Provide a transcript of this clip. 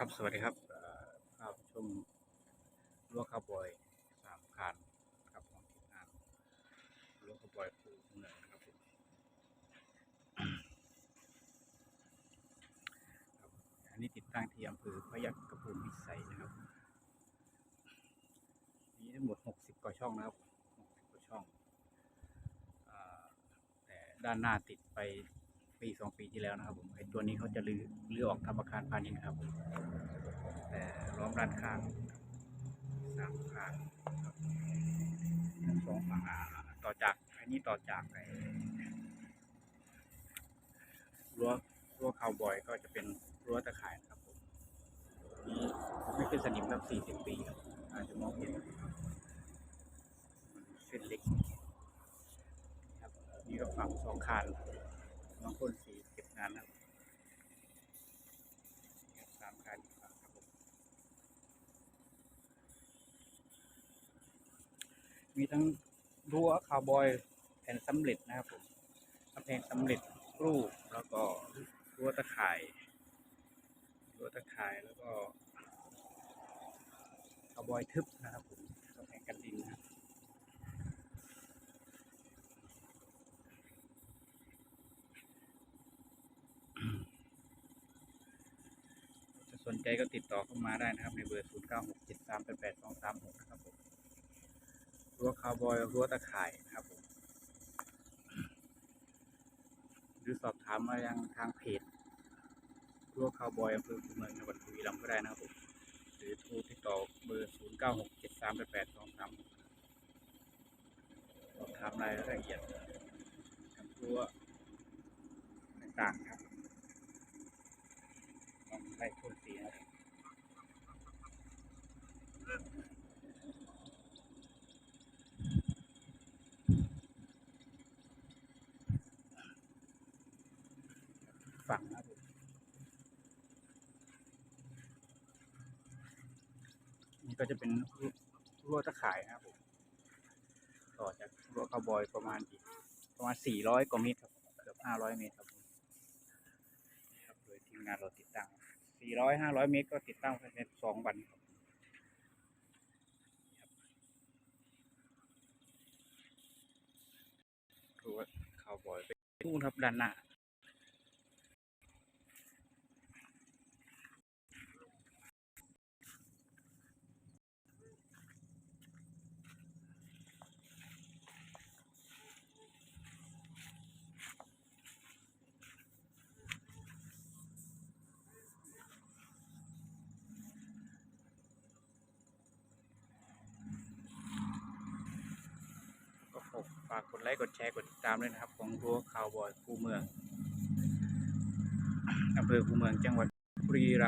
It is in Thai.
ครับสวัสดีครับเอ่อข้าวชมรั้วข้าวบอยสามคานครับของทีมงานรั้วข้าวบอยปูเหนือนะครับผมครับอันนี้ติดตั้งที่อำเภอพยัคฆภูมิพิสัยนะครับมีทั้งหมด 60 กว่าช่องนะครับ 60 กว่าช่องอแต่ด้านหน้าติดไป ปีสองปีที่แล้วนะครับผมไอ้ตัวนี้เขาจะรื้อรื้อออกทำอาคารพาณิชย์ครับผมแต่ล้อมด้านข้างสามข้างสองฝั่งต่อจากอันนี้ต่อจากไอ้รั้วรั้วคาวบอยก็จะเป็นรั้วตะข่ายครับผมนี่ไม่ขึ้นสนิมครับสี่สิบปีครับอาจจะมองเห็นมันเส้นเล็กครับนี่ก็ฝั่งสองคาน บางคนสีเก็บงานนะครับสามคานอีกฝั่งครับผมมีทั้งรั้วคาวบอยแผ่นสำเร็จนะครับผมกำแพงสำเร็จรูปแล้วก็รั้วตะข่ายรั้วตะข่ายแล้วก็คาวบอยทึบนะครับผมกำแพงกันดินนะครับถ้า สนใจก็ติดต่อเข้ามาได้นะครับ ในเบอร์ 0 9 6 7 3 8 8 2 3 6 นะครับผมรั้วคาวบอยรั้วตะข่ายนะครับผม หรือสอบถามมายังทางเพจรั้วคาวบอยอำเภอคูเมืองจังหวัดบุรีรัมย์ก็ได้นะครับผมหรือโทรติดต่อเบอร์ 0 9 6 7 3 8 8 2 3 6สอบถามรายละเอียดทั้งรั้วต่างๆครับ ไล่พ่นสีนะครับฝั่งนะครับผมนี่ก็จะเป็นรั้วตะข่ายนะครับผมต่อจากรั้วคาวบอยประมาณอีกประมาณ 400 กว่าเมตรครับ เกือบ 500 เมตรครับครับโดยทีมงานเราติดตั้ง สี่ร้อยห้าร้อยเมตรก็ติดตั้งภายในสองวันครับรู้ว่าวบ่อยไปนู่นครับด้านหน้า ฝากกดไลค์กดแชร์กดติดตามด้วยนะครับ ของรั้วคาวบอยคูเมืองอำเภอคูเมืองจังหวัดบุรีรัมย์